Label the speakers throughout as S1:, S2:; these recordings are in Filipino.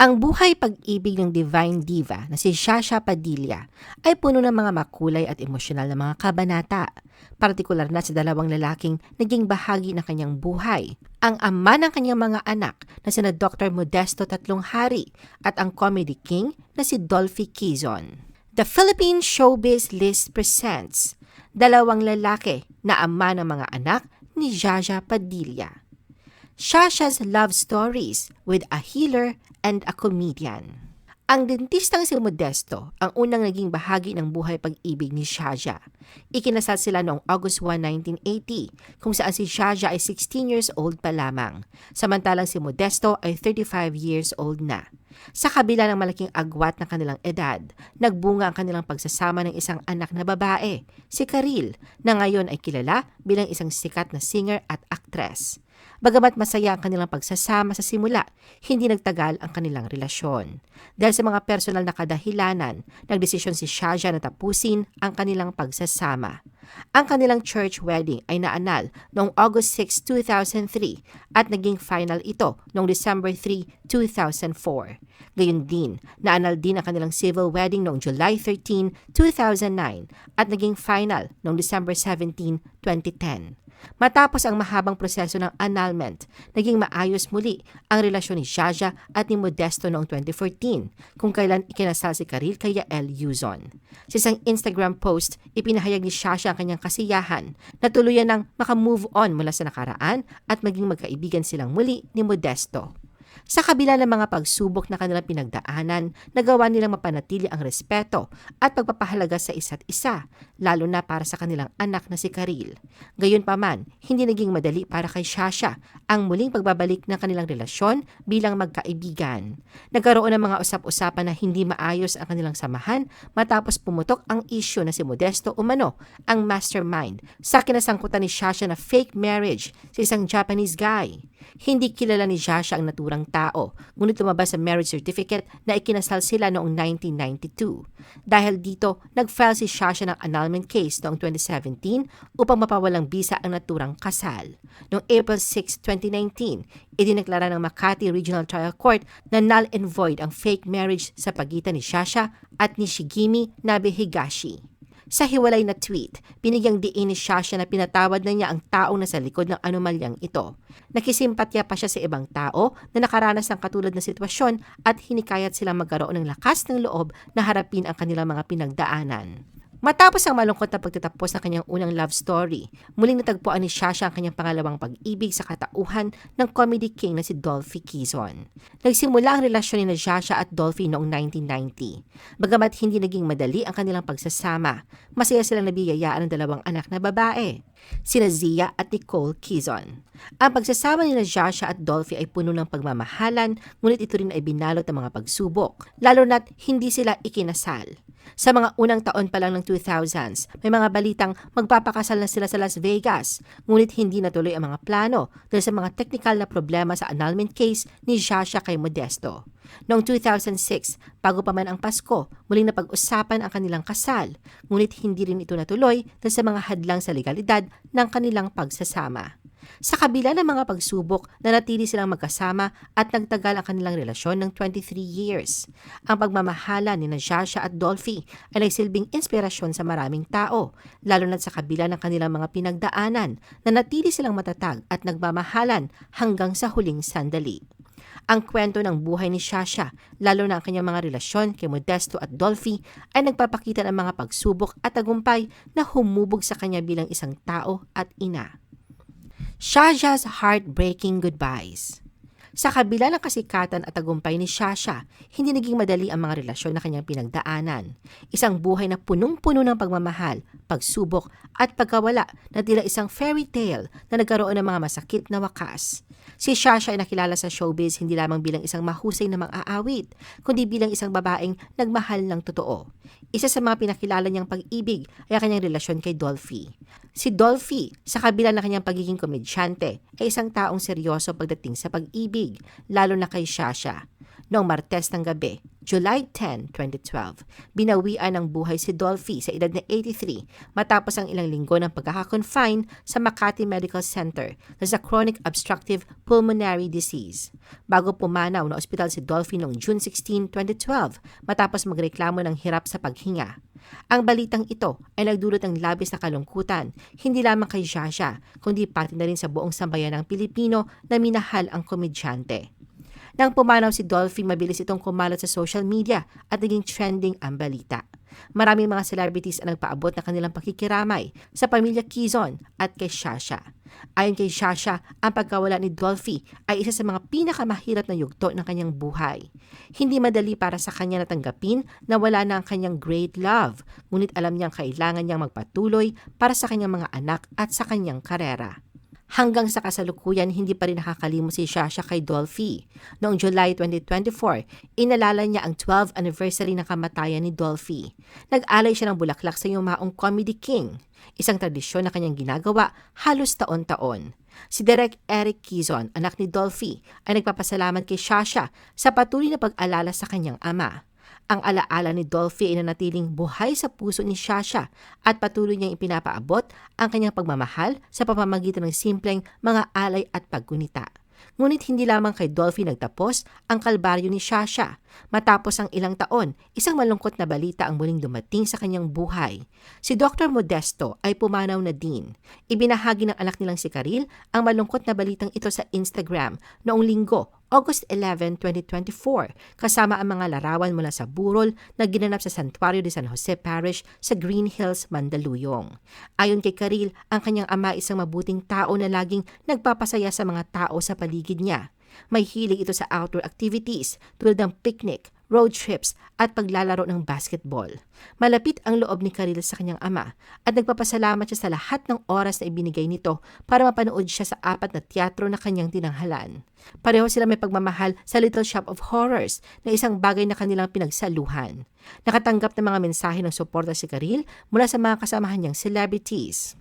S1: Ang buhay pag-ibig ng divine diva na si Shasha Padilla ay puno ng mga makulay at emosyonal na mga kabanata, partikular na sa dalawang lalaking naging bahagi ng kanyang buhay. Ang ama ng kanyang mga anak na sina Dr. Modesto Tatlong Hari at ang comedy king na si Dolphy Quezon. The Philippine Showbiz List presents dalawang lalaki na ama ng mga anak ni Jaja Padilla. Shasha's Love Stories with a Healer and a Comedian. Ang dentistang si Modesto ang unang naging bahagi ng buhay pag-ibig ni Shaja. Ikinasal sila noong August 1, 1980, kung saan si Shaja ay 16 years old pa lamang, samantalang si Modesto ay 35 years old na. Sa kabila ng malaking agwat ng kanilang edad, nagbunga ang kanilang pagsasama ng isang anak na babae, si Karil, na ngayon ay kilala bilang isang sikat na singer at actress. Bagamat masaya ang kanilang pagsasama sa simula, hindi nagtagal ang kanilang relasyon. Dahil sa mga personal na kadahilanan, nagdesisyon si Shaja na tapusin ang kanilang pagsasama. Ang kanilang church wedding ay naanal noong August 6, 2003 at naging final ito noong December 3, 2004. Gayon din, naanal din ang kanilang civil wedding noong July 13, 2009 at naging final noong December 17, 2010. Matapos ang mahabang proseso ng annulment, naging maayos muli ang relasyon ni Shaja at ni Modesto noong 2014, kung kailan ikinasal si Karil kay Yael Yuzon. Sa isang Instagram post, ipinahayag ni Shasha ang kanyang kasiyahan na tuluyan ng makamove on mula sa nakaraan at maging magkaibigan silang muli ni Modesto. Sa kabila ng mga pagsubok na kanilang pinagdaanan, nagawa nilang mapanatili ang respeto at pagpapahalaga sa isa't isa, lalo na para sa kanilang anak na si Karil. Gayunpaman, hindi naging madali para kay Shasha ang muling pagbabalik ng kanilang relasyon bilang magkaibigan. Nagkaroon ng mga usap-usapan na hindi maayos ang kanilang samahan matapos pumutok ang isyo na si Modesto Umano, ang mastermind, sa kinasangkutan ni Shasha na fake marriage sa isang Japanese guy. Hindi kilala ni Shasha ang naturang tao, ngunit lumabas sa marriage certificate na ikinasal sila noong 1992. Dahil dito, nag-file si Shasha ng annulment case noong 2017 upang mapawalang bisa ang naturang kasal. Noong April 6, 2019, idineklara ng Makati Regional Trial Court na null and void ang fake marriage sa pagitan ni Shasha at ni Shigimi Nabehigashi. Sa hiwalay na tweet, binigyang diin ni Shasha na pinatawad na niya ang taong nasa likod ng anomalyang ito. Nakisimpatya pa siya sa ibang tao na nakaranas ng katulad na sitwasyon at hinikayat silang magkaroon ng lakas ng loob na harapin ang kanilang mga pinagdaanan. Matapos ang malungkot na pagtatapos ng kanyang unang love story, muling natagpuan ni Shasha ang kanyang pangalawang pag-ibig sa katauhan ng comedy king na si Dolphy Quezon. Nagsimula ang relasyon ni Shasha at Dolphy noong 1990. Bagamat hindi naging madali ang kanilang pagsasama, masaya silang nabiyayaan ng dalawang anak na babae, sina Zia at Nicole Quezon. Ang pagsasama ni Shasha at Dolphy ay puno ng pagmamahalan, ngunit ito rin ay binalot ng mga pagsubok, lalo na't hindi sila ikinasal. Sa mga unang taon pa lang ng 2000s, may mga balitang magpapakasal na sila sa Las Vegas, ngunit hindi natuloy ang mga plano dahil sa mga technical na problema sa annulment case ni Shasha kay Modesto. Noong 2006, bago pa man ang Pasko, muling napag-usapan ang kanilang kasal, ngunit hindi rin ito natuloy dahil sa mga hadlang sa legalidad ng kanilang pagsasama. Sa kabila ng mga pagsubok, nanatili silang magkasama at nagtagal ang kanilang relasyon ng 23 years. Ang pagmamahala ni Najasha at Dolphy ay nagsilbing inspirasyon sa maraming tao, lalo na sa kabila ng kanilang mga pinagdaanan, nanatili silang matatag at nagmamahalan hanggang sa huling sandali. Ang kwento ng buhay ni Shasha, lalo na ang kanyang mga relasyon kay Modesto at Dolphy, ay nagpapakita ng mga pagsubok at tagumpay na humubog sa kanya bilang isang tao at ina. Shaja's Heartbreaking Goodbyes Sa kabila ng kasikatan at tagumpay ni Shasha, hindi naging madali ang mga relasyon na kanyang pinagdaanan. Isang buhay na punong-puno ng pagmamahal, pagsubok at pagkawala na tila isang fairy tale na nagkaroon ng mga masakit na wakas. Si Shasha ay nakilala sa showbiz hindi lamang bilang isang mahusay na mang-aawit, kundi bilang isang babaeng nagmahal ng totoo. Isa sa mga pinakilala niyang pag-ibig ay ang kanyang relasyon kay Dolphy. Si Dolphy, sa kabila ng kanyang pagiging komedyante, ay isang taong seryoso pagdating sa pag-ibig, lalo na kay Shasha. Noong Martes ng gabi, July 10, 2012, binawian ng buhay si Dolphy sa edad na 83 matapos ang ilang linggo ng pagkakakonfine sa Makati Medical Center na sa chronic obstructive pulmonary disease. Bago pumanaw na ospital si Dolphy noong June 16, 2012 matapos magreklamo ng hirap sa paghinga. Ang balitang ito ay nagdulot ng labis na kalungkutan, hindi lamang kay Shasha, kundi pati na rin sa buong sambayan ng Pilipino na minahal ang komedyante. Nang pumanaw si Dolphy, mabilis itong kumalat sa social media at naging trending ang balita. Maraming mga celebrities ang nagpaabot ng kanilang pakikiramay sa pamilya Kizon at kay Shasha. Ayon kay Shasha, ang pagkawala ni Dolphy ay isa sa mga pinakamahirap na yugto ng kanyang buhay. Hindi madali para sa kanya natanggapin na wala na ang kanyang great love, ngunit alam niyang kailangan niyang magpatuloy para sa kanyang mga anak at sa kanyang karera. Hanggang sa kasalukuyan, hindi pa rin nakakalimot si Shasha kay Dolphy. Noong July 2024, inalala niya ang 12th anniversary ng kamatayan ni Dolphy. Nag-alay siya ng bulaklak sa yumaong Comedy King, isang tradisyon na kanyang ginagawa halos taon-taon. Si Derek Eric Kizon, anak ni Dolphy, ay nagpapasalamat kay Shasha sa patuloy na pag-alala sa kanyang ama. Ang alaala ni Dolphy ay nanatiling buhay sa puso ni Shasha at patuloy niyang ipinapaabot ang kanyang pagmamahal sa pamamagitan ng simpleng mga alay at paggunita. Ngunit hindi lamang kay Dolphy nagtapos ang kalbaryo ni Shasha. Matapos ang ilang taon, isang malungkot na balita ang muling dumating sa kanyang buhay. Si Dr. Modesto ay pumanaw na din. Ibinahagi ng anak nilang si Karil ang malungkot na balitang ito sa Instagram noong linggo August 11, 2024, kasama ang mga larawan mula sa burol na ginanap sa Santuario de San Jose Parish sa Green Hills, Mandaluyong. Ayon kay Karil, ang kanyang ama isang mabuting tao na laging nagpapasaya sa mga tao sa paligid niya. May hilig ito sa outdoor activities tulad ng picnic, road trips at paglalaro ng basketball. Malapit ang loob ni Karil sa kanyang ama at nagpapasalamat siya sa lahat ng oras na ibinigay nito para mapanood siya sa apat na teatro na kanyang tinanghalan. Pareho sila may pagmamahal sa Little Shop of Horrors na isang bagay na kanilang pinagsaluhan. Nakatanggap ng mga mensahe ng suporta si Karil mula sa mga kasamahan niyang celebrities.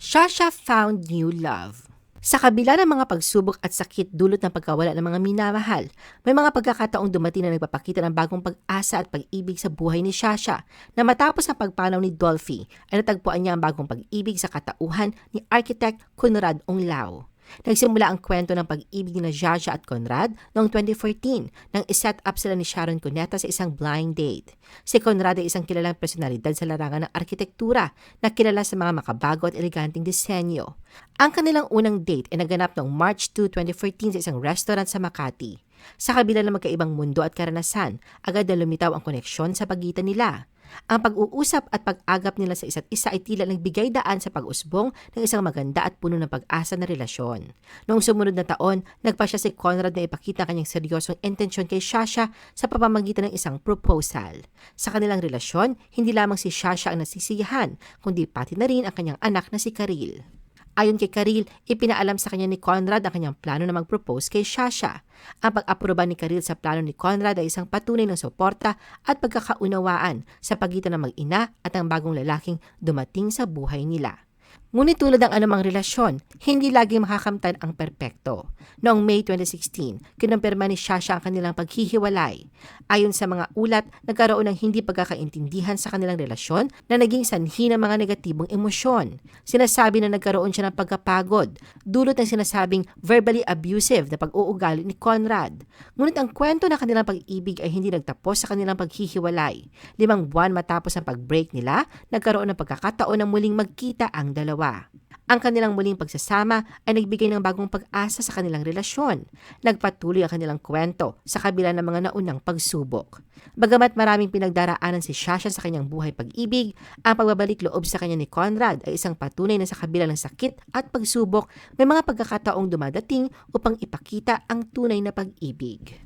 S1: Shasha found new love. Sa kabila ng mga pagsubok at sakit dulot ng pagkawala ng mga minamahal, may mga pagkakataong dumating na nagpapakita ng bagong pag-asa at pag-ibig sa buhay ni Shasha na matapos ang pagpanaw ni Dolphy ay natagpuan niya ang bagong pag-ibig sa katauhan ni architect Conrad Onglao. Nagsimula ang kwento ng pag-ibig ni Jaja at Conrad noong 2014 nang iset up sila ni Sharon Cuneta sa isang blind date. Si Conrad ay isang kilalang personalidad sa larangan ng arkitektura na kilala sa mga makabago at eleganteng disenyo. Ang kanilang unang date ay naganap noong March 2, 2014 sa isang restaurant sa Makati. Sa kabila ng magkaibang mundo at karanasan, agad na lumitaw ang koneksyon sa pagitan nila. Ang pag-uusap at pag-agap nila sa isa't isa ay tila nagbigay daan sa pag-usbong ng isang maganda at puno ng pag-asa na relasyon. Noong sumunod na taon, nagpa siya si Conrad na ipakita kanyang seryosong intensyon kay Shasha sa pamamagitan ng isang proposal. Sa kanilang relasyon, hindi lamang si Shasha ang nasisiyahan, kundi pati na rin ang kanyang anak na si Karil. Ayon kay Karil, ipinaalam sa kanya ni Conrad ang kanyang plano na mag-propose kay Shasha. Ang pag-aproba ni Karil sa plano ni Conrad ay isang patunay ng suporta at pagkakaunawaan sa pagitan ng mag-ina at ang bagong lalaking dumating sa buhay nila. Ngunit tulad ng anumang relasyon, hindi laging makakamtan ang perpekto. Noong May 2016, kinumpirma ni Shasha ang kanilang paghihiwalay. Ayon sa mga ulat, nagkaroon ng hindi pagkakaintindihan sa kanilang relasyon na naging sanhi ng mga negatibong emosyon. Sinasabi na nagkaroon siya ng pagkapagod, dulot ng sinasabing verbally abusive na pag-uugali ni Conrad. Ngunit ang kwento ng kanilang pag-ibig ay hindi nagtapos sa kanilang paghihiwalay. Limang buwan matapos ang pag-break nila, nagkaroon ng pagkakataon na muling magkita ang dalawa dalawa. Ang kanilang muling pagsasama ay nagbigay ng bagong pag-asa sa kanilang relasyon. Nagpatuloy ang kanilang kwento sa kabila ng mga naunang pagsubok. Bagamat maraming pinagdaraanan si Shasha sa kanyang buhay pag-ibig, ang pagbabalik loob sa kanya ni Conrad ay isang patunay na sa kabila ng sakit at pagsubok, may mga pagkakataong dumadating upang ipakita ang tunay na pag-ibig.